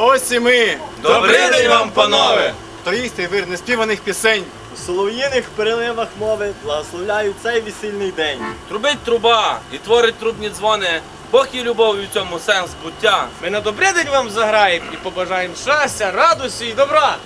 ось і ми, Добрий день вам, панове! троїстий вир неспіваних пісень. У солов'їних переливах мови благословляю цей весільний день. Трубить труба і творить трубні дзвони. Бог і любов і в цьому сенс буття. Ми на добрий день вам заграємо і побажаємо щастя, радості і добра.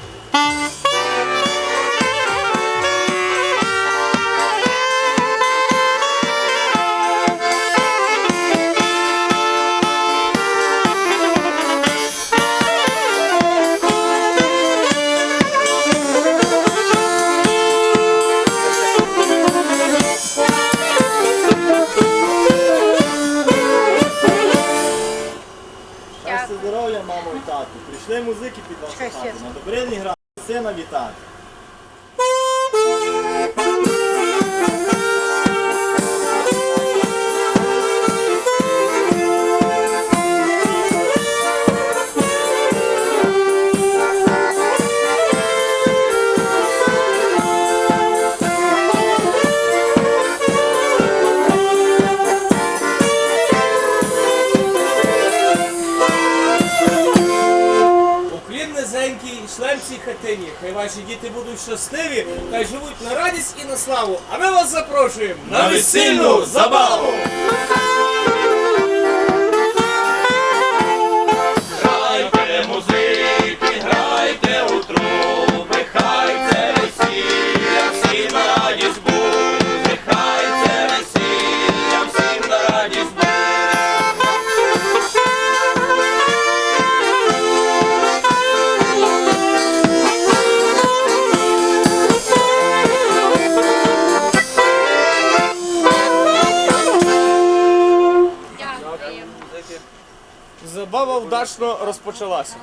Щастя, здоров'я, мамо і тату. Прийшли музики під вашу хату. На добрий день грати, сина вітати. Шлем цій хатині. Хай ваші діти будуть щасливі, хай живуть на радість і на славу. А ми вас запрошуємо На весільну забаву! Забава вдачно розпочалася.